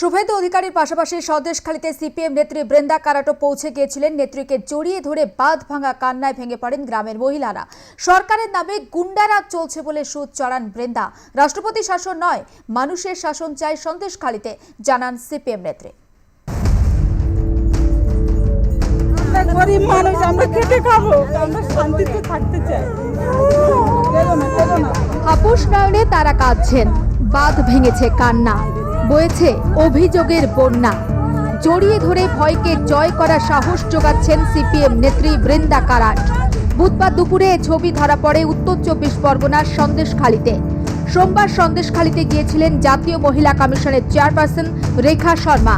শুভেন্দু অধিকারীর পাশাপাশি স্বদেশখালীতে সিপিএম নেত্রী বৃন্দা কারাটো পৌঁছে গিয়েছিলেন। নেত্রীকে জড়িয়ে ধরে বাঁধ ভাঙা কান্নায় ভেঙে পড়েন গ্রামের মহিলারা। সরকারের নামে গুন্ডারাজ চলছে বলে সুদ চড়ান বৃন্দা। রাষ্ট্রপতি শাসন নয় মানুষের শাসন চাই সন্দেশখালীতে জানান সিপিএম নেত্রী। আমরা গরিব মানুষ আমরা খেটে খাব। আমরা শান্তিতে থাকতে চাই। কেঁদো না, কেঁদো না। হাপুস নয়নে তারা কাঁদছেন। বাঁধ ভেঙেছে কান্না বয়েছে অভিযোগের বন্যা। জড়িয়ে ধরে ভয়কে জয় করার সাহস যোগাচ্ছেন সিপিএম নেত্রী বৃন্দা কারাট। বুধবার দুপুরে ছবি ধরা পড়ে উত্তর চব্বিশ পরগনার সন্দেশখালীতে। সোমবার সন্দেশখালীতে গিয়েছিলেন জাতীয় মহিলা কমিশনের চেয়ারপারসন রেখা শর্মা।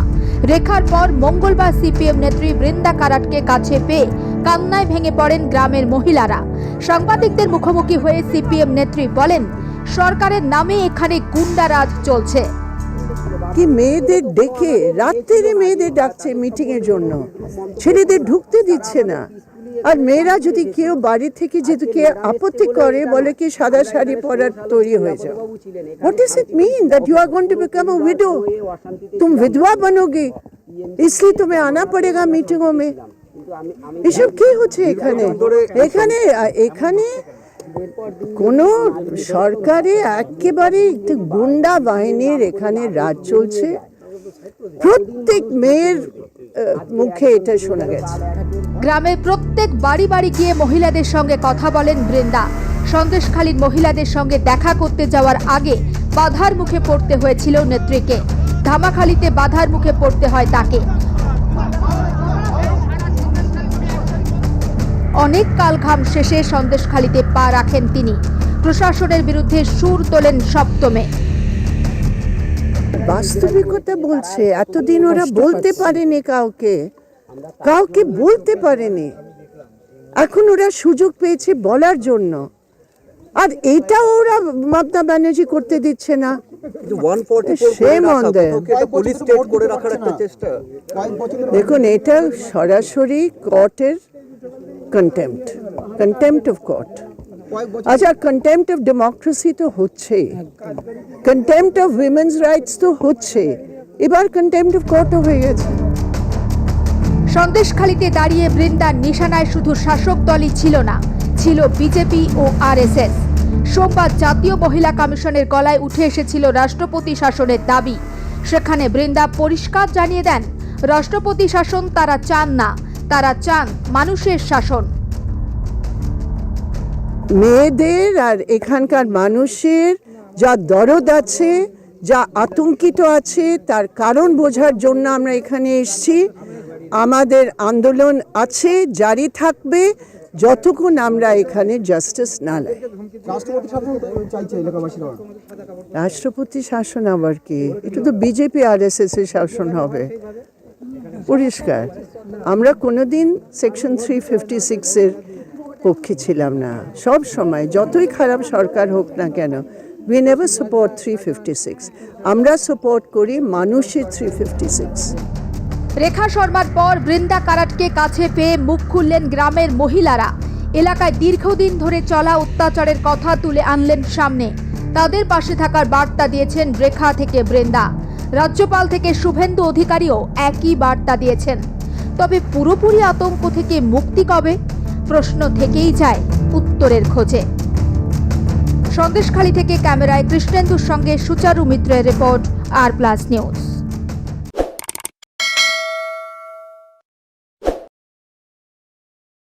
রেখার পর মঙ্গলবার সিপিএম নেত্রী বৃন্দা কারাটকে কাছে পেয়ে কান্নায় ভেঙে পড়েন গ্রামের মহিলারা। সাংবাদিকদের মুখোমুখি হয়ে সিপিএম নেত্রী বলেন, সরকারের নামে এখানে গুন্ডারাজ চলছে। কি মেয়েদের ডেকে রাত্রে মেয়েদের ডাকছে মিটিং এর জন্য ছেলেদের ঢুকতে দিচ্ছে না আর মেয়েরা যদি কেউ বাড়ি থেকে যদি কেউ আপত্তি করে বলে কি সাদা শাড়ি পরার তৈরি হয়ে যাও what is it mean that you are going to become a widow तुम विधवा बनोगे इसलिए तुम्हें आना पड़ेगा मीटिंगों में এসব কি হচ্ছে এখানে এখানে এখানে কোন সরকারে একেবারে গুন্ডা বাহিনীর এখানে রাজ চলছে। প্রত্যেক মেয়ের মুখে এটা শোনা গেছে। গ্রামের প্রত্যেক বাড়ি বাড়ি গিয়ে মহিলাদের সঙ্গে কথা বলেন বৃন্দা। সন্দেশখালীর মহিলাদের সঙ্গে দেখা করতে যাওয়ার আগে বাধার মুখে পড়তে হয়েছিল নেত্রীকে। ধামাখালিতে বাধার মুখে পড়তে হয় তাকে। অনেক কাল ঘাম শেষে সন্দেশখালিতে পা রাখেন তিনি। প্রশাসনের বিরুদ্ধে সুর তোলেন সপ্তমে। বাস্তবিকতা বলছে এতদিন ওরা বলতে পারেনি কাউকে। কাউকে বলতে পারেনি। এখন ওরা সুযোগ পেয়েছে বলার জন্য। আর এটা ওরা মমতা ব্যানার্জি করতে দিচ্ছে না। কিন্তু 144 Shame on them. ওকে তো পুলিশ স্টেট করে রাখার একটা চেষ্টা। দেখুন এটা সরাসরি কোর্টের কন্টেম্প্ট কন্টেম্প্ট অফ কোর্ট আচ্ছা কন্টেম্প্ট অফ ডেমোক্রেসি তো হচ্ছে কন্টেম্প্ট অফ উইমেন্স রাইটস তো হচ্ছে এবার কন্টেম্প্ট অফ কোর্টও হয়ে গেছে। সন্দেশখালীতে দাঁড়িয়ে বৃন্দার নিশানায় শুধু শাসক দলই ছিল না, ছিল বিজেপি ও আরএসএস। সোমবার জাতীয় মহিলা কমিশনের গলায় উঠে এসেছিল রাষ্ট্রপতি শাসনের দাবি। সেখানে বৃন্দা পরিষ্কার জানিয়ে দেন, রাষ্ট্রপতি শাসন তারা চান না তারা চান মানুষের শাসন। মেয়েদের আর এখানকার মানুষের যা দরদ আছে যা আতঙ্কিত আছে তার কারণ বোঝার জন্য আমরা এখানে এসেছি। আমাদের আন্দোলন আছে জারি থাকবে যতক্ষণ আমরা এখানে জাস্টিস না লাই। রাষ্ট্রপতি শাসন আবার? কি? এটা তো বিজেপি আর এস এস এর শাসন হবে। পরিষ্কার। আমরা কোনোদিন সেকশন থ্রি ফিফটি সিক্সের পক্ষে ছিলাম না। সব সময় যতই খারাপ সরকার হোক না কেন we never support three fifty six আমরা সাপোর্ট করি মানুষের থ্রি ফিফটি সিক্স রেখা শর্মার পর বৃন্দা কারাটকে কাছে পেয়ে মুখ খুললেন গ্রামের মহিলারা। এলাকায় দীর্ঘদিন ধরে চলা অত্যাচারের কথা তুলে আনলেন সামনে। তাদের পাশে থাকার বার্তা দিয়েছেন রেখা থেকে বৃন্দা। রাজ্যপাল থেকে শুভেন্দু অধিকারীও একই বার্তা দিয়েছেন। তবে পুরোপুরি আতঙ্ক থেকে মুক্তি কবে? প্রশ্ন থেকেই যায় উত্তরের খোঁজে। সন্দেশখালী থেকে ক্যামেরায় কৃষ্ণেন্দুর সঙ্গে সুচারু মিত্রের রিপোর্ট, আর প্লাস নিউজ।